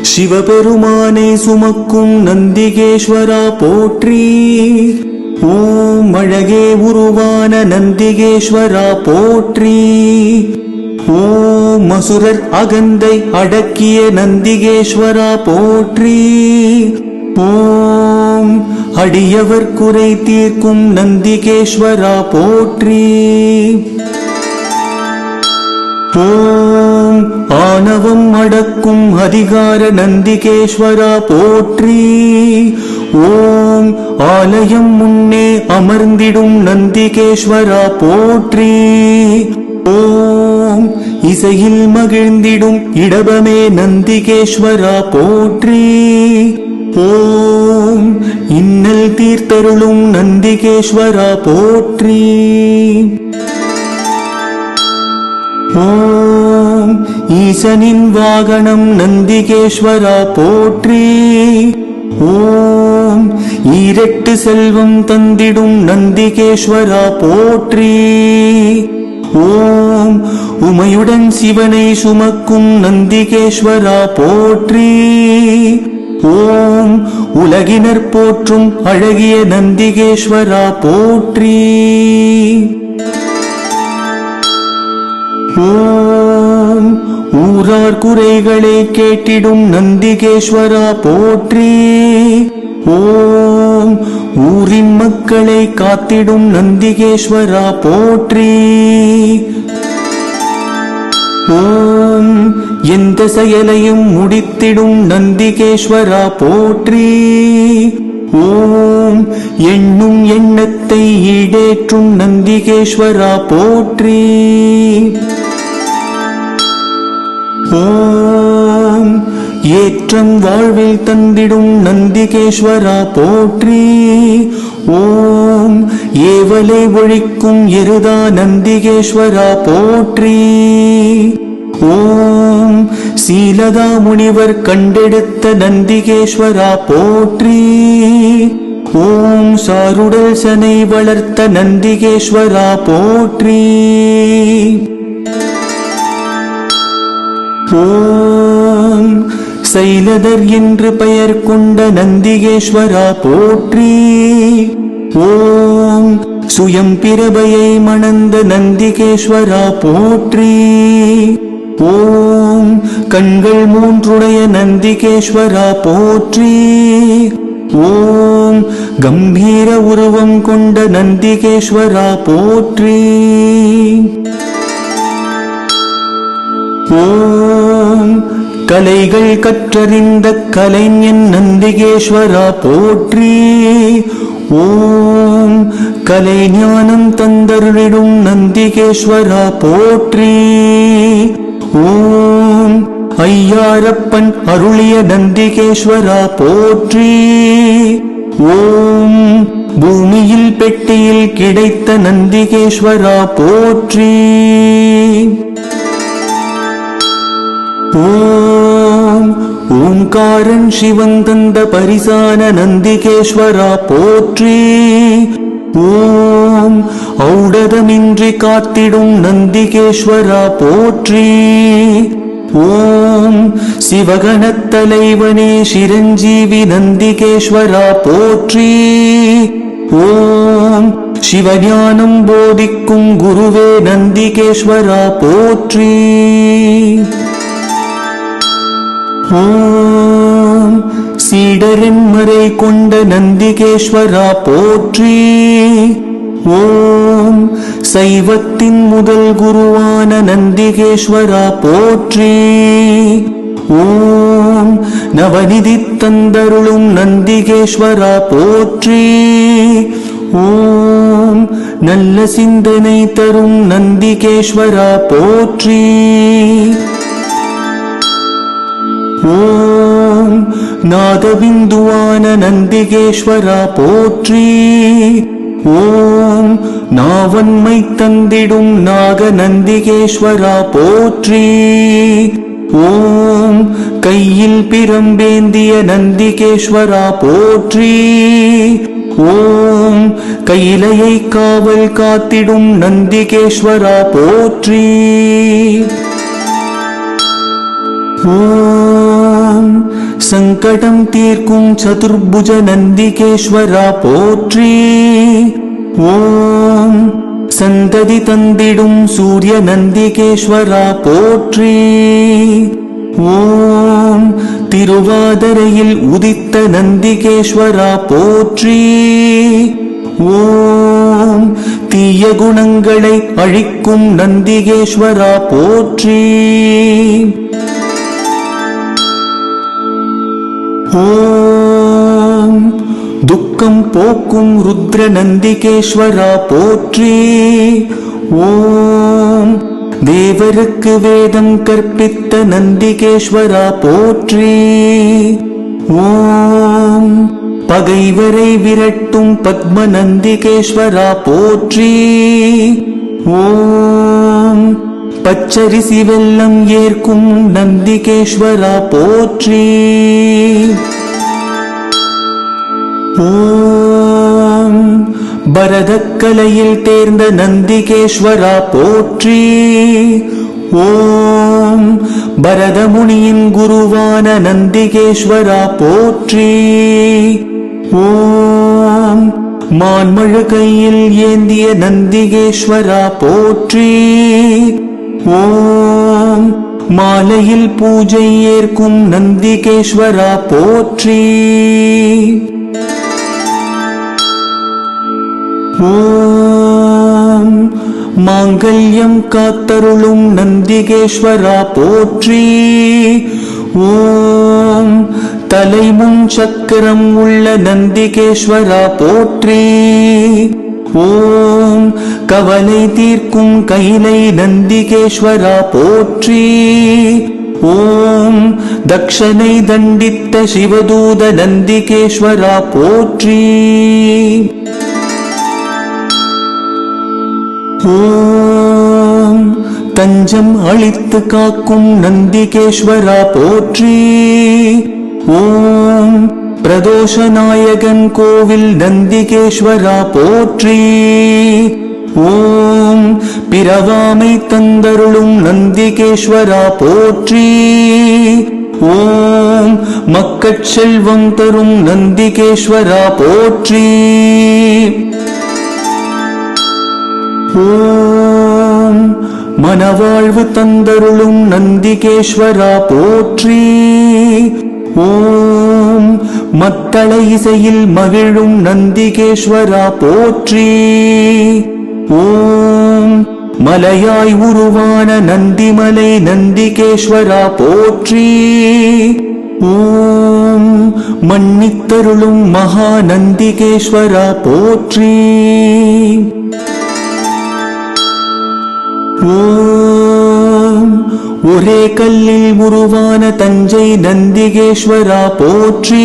சிவபெருமானை சுமக்கும் நந்திகேஸ்வரா போற்றி. ஓம் அழகே உருவான நந்திகேஸ்வரா போற்றி. ஓம் அசுரர் அகந்தை அடக்கிய நந்திகேஸ்வரா போற்றி. ஓம் அடியவர் குறை தீர்க்கும் நந்திகேஸ்வரா போற்றி. ஓம் ஆணவம் அடக்கும் அதிகார நந்திகேஸ்வரா போற்றி. ஓம். ஆலயம் முன்னே அமர்ந்திடும் நந்திகேஸ்வரா போற்றி. ஓம். இசையில் மகிழ்ந்திடும் இடபமே நந்திகேஸ்வரா போற்றி. போம். இன்னல் தீர்த்தருளும் நந்திகேஸ்வரா போற்றி. ஓம் ஈசனின் வாகனம் நந்திகேஸ்வரா போற்றி. ஓம் ஈரட்டு செல்வம் தந்திடும் நந்திகேஸ்வரா போற்றி. ஓம் உமையுடன் சிவனை சுமக்கும் நந்திகேஸ்வரா போற்றி. ஓம் உலகினர் போற்றும் அழகிய நந்திகேஸ்வரா போற்றி. ஓம் ஊரார் குறைகளை கேட்டிடும் நந்திகேஸ்வரா போற்றி. ஓம் ஊரின் மக்களை காத்திடும் நந்திகேஸ்வரா போற்றி. ஓம் எந்த செயலையும் முடித்திடும் நந்திகேஸ்வரா போற்றி. ஓம் எண்ணும் எண்ணத்தை ஈடேற்றும் நந்திகேஸ்வரா போற்றி. ஓம் ஏற்றம் வாழ்வில் தந்திடும் நந்திகேஸ்வரா போற்றி. ஓம் ஏவலை ஒழிக்கும் எருதா நந்திகேஸ்வரா போற்றி. ஓம் சீலதா முனிவர் கண்டெடுத்த நந்திகேஸ்வரா போற்றி. ஓம் சாருடல் சனை வளர்த்த நந்திகேஸ்வரா போற்றி. ஓம் சைலதர் என்று பெயர் கொண்ட நந்திகேஸ்வரா போற்றி. ஓம் சுயம் பிரபையை மணந்த நந்திகேஸ்வரா போற்றி. ஓம் கண்கள் மூன்றுடைய நந்திகேஸ்வரா போற்றி. ஓம். கம்பீர உருவம் கொண்ட நந்திகேஸ்வரா போற்றி. ஓம். கலைகள் கற்றறிந்த கலைஞன் நந்திகேஸ்வரா போற்றி. ஓம். கலை ஞானம் தந்தருளிடும் நந்திகேஸ்வரா போற்றி. ஓம் ஐயாரப்பன் அருளிய நந்திகேஸ்வரா போற்றி. ஓம் பூமியில் பெட்டியில் கிடைத்த நந்திகேஸ்வரா போற்றி. ஓம் ஓம்காரன் சிவன் தந்த பரிசான நந்திகேஸ்வரா போற்றி. போம் ஔடதமின்றி காத்திடும் நந்திகேஸ்வரா போற்றி ஓம் சிவகணத்தலைவனே சிரஞ்சீவி நந்திகேஸ்வரா போற்றி ஓம் சிவஞானம் போதிக்கும் குருவே நந்திகேஸ்வரா போற்றி ஓம் சீடரின் மறை கொண்ட நந்திகேஸ்வரா போற்றி. ஓம் சைவத்தின் முதல் குருவான நந்திகேஸ்வரா போற்றி. ஓம் நவநிதி தந்தருளும் நந்திகேஸ்வரா போற்றி. ஓம் நல்ல சிந்தனை தரும் நந்திகேஸ்வரா போற்றி. ஓம் நாதபிந்துவான நந்திகேஸ்வரா போற்றி. ஓம் நாவன்மை தந்திடும் நாக நந்திகேஸ்வரா போற்றி. ஓம் கையில் பிரம்பேந்திய நந்திகேஸ்வரா போற்றி. ஓம் கையிலையை காவல் காத்திடும் நந்திகேஸ்வரா போற்றி. ஓம் சங்கடம் தீர்க்கும் சதுர்புஜ நந்திகேஸ்வரா போற்றி. ஓம் சந்ததி தந்திடும் சூரிய நந்திகேஸ்வரா போற்றி. ஓம் திருவாதரையில் உதித்த நந்திகேஸ்வரா போற்றி. ஓம் தீய குணங்களை அழிக்கும் நந்திகேஸ்வரா போற்றி. ஓம் துக்கம் போக்கும் ருத்ர நந்திகேஸ்வரா போற்றி. ஓம். தேவருக்கு வேதம் கற்பித்த நந்திகேஸ்வரா போற்றி. ஓம். பகைவரை விரட்டும் பத்ம நந்திகேஸ்வரா போற்றி. ஓம். பச்சரிசி வெள்ளம் ஏற்கும் நந்திகேஸ்வரா போற்றி. ஓம் பரதக்கலையில் தேர்ந்த நந்திகேஸ்வரா போற்றி. ஓம் பரதமுனியின் குருவான நந்திகேஸ்வரா போற்றி. ஓம் மான்மழு கையில் ஏந்திய நந்திகேஸ்வரா போற்றி. ஓம் மாலையில் பூஜை ஏற்கும் நந்திகேஸ்வரா போற்றி. ஓம் மாங்கல்யம் காத்தருளும் நந்திகேஸ்வரா போற்றி. ஓம். தலைமுன் சக்கரம் உள்ள நந்திகேஸ்வரா போற்றி. ஓம் கவலை தீர்க்கும் கைலை நந்திகேஸ்வரா போற்றி. ஓம் தக்ஷனை தண்டித்த சிவதூத நந்திகேஸ்வரா போற்றி. ஓம் தஞ்சம் அழித்து காக்கும் நந்திகேஸ்வரா போற்றி. ஓம் பிரதோஷ நாயகன் கோவில் நந்திகேஸ்வரா போற்றி. ஓம் பிறவாமை தந்தருளும் நந்திகேஸ்வரா போற்றி. ஓம் மக்கட்செல்வம் தரும் நந்திகேஸ்வரா போற்றி. ஓம் மனவாழ்வு தந்தருளும் நந்திகேஸ்வரா போற்றி. ஓம் மத்தள இசையில் மகிழும் நந்திகேஸ்வரா போற்றி. ஓம் மலையாய் உருவான நந்திமலை நந்திகேஸ்வரா போற்றி. ஓம் மன்னித்தருளும் மகா நந்திகேஸ்வரா போற்றி. ஓம் ஒரே கல்லில் உருவான தஞ்சை நந்திகேஸ்வரா போற்றி.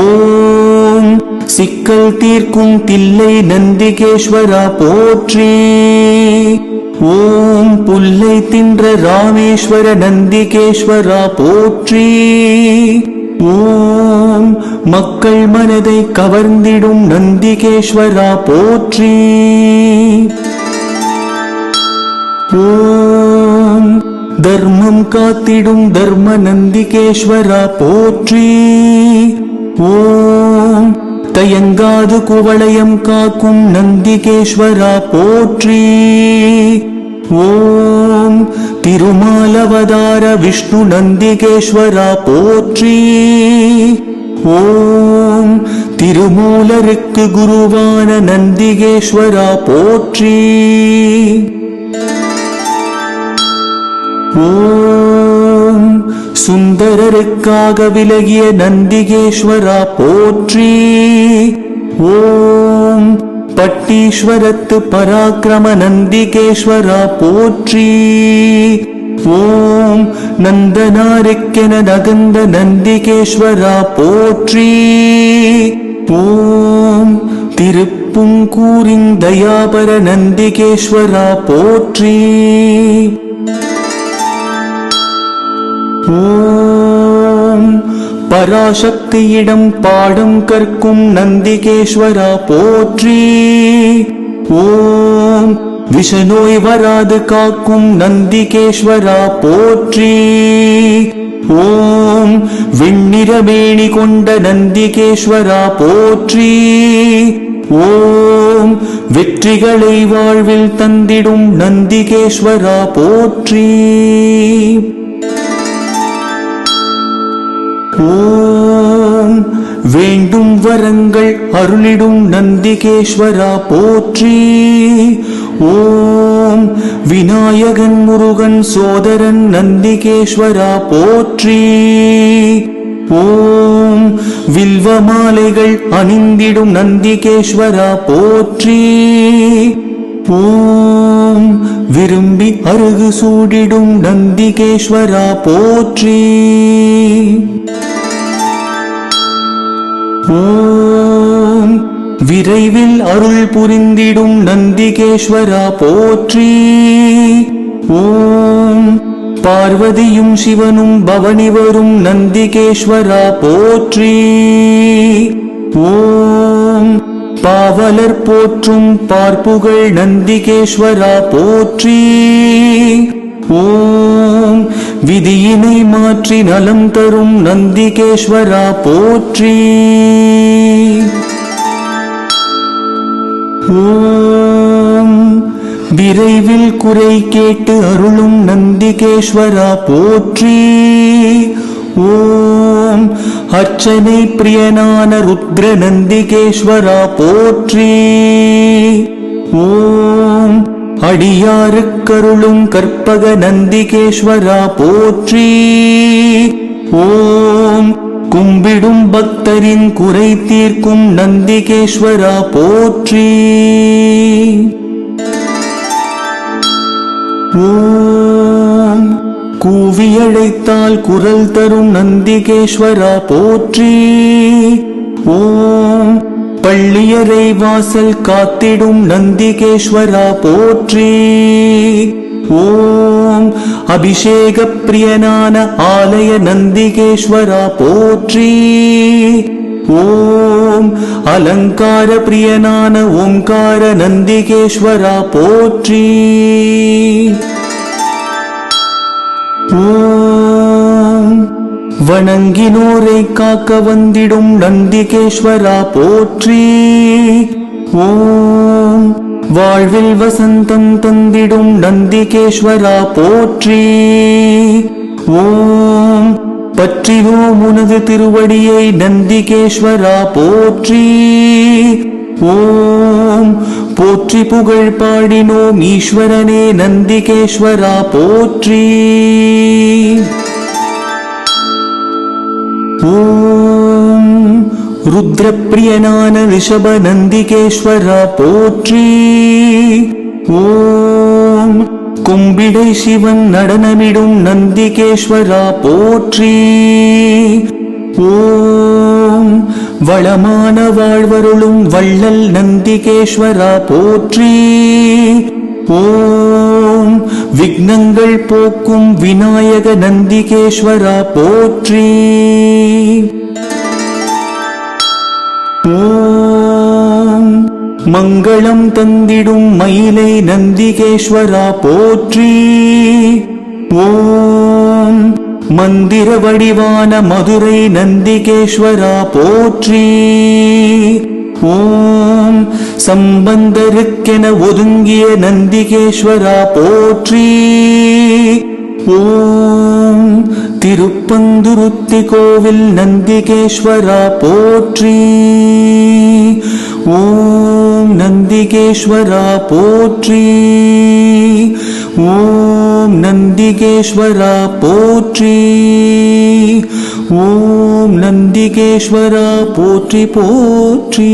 ஓம் சிக்கல் தீர்க்கும் தில்லை நந்திகேஸ்வரா போற்றி. ஓம் புல்லை தின்ற ராமேஸ்வர நந்திகேஸ்வரா போற்றி. ஓம் மக்கள் மனதை கவர்ந்திடும் நந்திகேஸ்வரா போற்றி. ஓம் தர்மம் காத்திடும் தர்ம நந்திகேஸ்வரா போற்றி. ஓம். தயங்காது குவளையம் காக்கும் நந்திகேஸ்வரா போற்றி. ஓம். திருமாலவதார விஷ்ணு நந்திகேஸ்வரா போற்றி. ஓம். திருமூலருக்கு குருவான நந்திகேஸ்வரா போற்றி. ஓம் சுந்தரருக்காக விலகிய நந்திகேஸ்வரா போற்றி. ஓம். பட்டீஸ்வரத்து பராக்கிரம நந்திகேஸ்வரா போற்றி. ஓம். நந்தனாருக்கென நகந்த நந்திகேஸ்வரா போற்றி. ஓம். திருப்புங்கூரின் தயாபர நந்திகேஸ்வரா போற்றி. பராசக்தியிடம் பாடம் கற்கும் நந்திகேஸ்வரா போற்றி. ஓம். விஷநோய் வராது காக்கும் நந்திகேஸ்வரா போற்றி. ஓம். வெண்ணிறமேனி கொண்ட நந்திகேஸ்வரா போற்றி. ஓம். வெற்றிகளை வாழ்வில் தந்திடும் நந்திகேஸ்வரா போற்றி. ஓம் வேண்டும் வரங்கள் அருளிடும் நந்திகேஸ்வரா போற்றி. ஓம். விநாயகன் முருகன் சோதரன் நந்திகேஸ்வரா போற்றி. ஓம். வில்வ மாலைகள் அணிந்திடும் நந்திகேஸ்வரா போற்றி. போம். விரும்பி அருகு சூடிடும் நந்திகேஸ்வரா போற்றி. ஓம் விரைவில் அருள் புரிந்திடும் நந்திகேஸ்வரா போற்றி. ஓம் பார்வதியும் சிவனும் பவனி வரும் நந்திகேஸ்வரா போற்றி. ஓம் பாவலர் போற்றும் பார்ப்புகள் நந்திகேஸ்வரா போற்றி. ஓம் விதியினை மாற்றி நலம் தரும் நந்திகேஸ்வரா போற்றி. ஓம் விரைவில் குறை கேட்டு அருளும் நந்திகேஸ்வரா போற்றி. ஓம் அர்ச்சனை பிரியனான ருத்ர நந்திகேஸ்வரா போற்றி. ஓம். அடியாருக்கருளும் கற்பக நந்திகேஸ்வரா போற்றி. ஓம். கும்பிடும் பக்தரின் குறை தீர்க்கும் நந்திகேஸ்வரா போற்றி. ஓம். கூவி அழைத்தால் குரல் தரும் நந்திகேஸ்வரா போற்றி. ஓம் பள்ளியறை வாசல் காத்திடும் நந்திகேஸ்வரா போற்றி. ஓம் அபிஷேக பிரியனான ஆலய நந்திகேஸ்வரா போற்றி. ஓம் அலங்கார பிரியனான ஓம்கார நந்திகேஸ்வரா போற்றி. வணங்கினோரை காக்க வந்திடும் நந்திகேஸ்வரா போற்றி. ஓம். வாழ்வில் வசந்தம் தந்திடும் நந்திகேஸ்வரா போற்றி. ஓம். பற்றியோம் உனது திருவடியை நந்திகேஸ்வரா போற்றி. போம். போற்றி புகழ் பாடினோம் ஈஸ்வரனே நந்திகேஸ்வரா போற்றி. ஓம் ருத்ரப்பிரியனான ரிஷப நந்திகேஸ்வரா போற்றி. ஓம் கும்பிடை சிவன் நடனமிடும் நந்திகேஸ்வரா போற்றி. ஓம் வளமான வாழ்வருளும் வள்ளல் நந்திகேஸ்வரா போற்றி. ஓம் விக்னங்கள் போக்கும் விநாயக நந்திகேஸ்வரா போற்றி. ஓம் மங்களம் தந்திடும் மயிலை நந்திகேஸ்வரா போற்றி. ஓம் மந்திர வடிவான மதுரை நந்திகேஸ்வரா போற்றி. ஓம் சம்பந்தருக்கென ஒதுங்கிய நந்திகேஸ்வரா போற்றி. ஓம் திருப்பந்துருத்தி கோவில் நந்திகேஸ்வரா போற்றி. ஓம் நந்திகேஸ்வரா போற்றி. ஓம் நந்திகேஸ்வரா போற்றி. ஓம் நந்திகேஸ்வரா போற்றி போற்றி.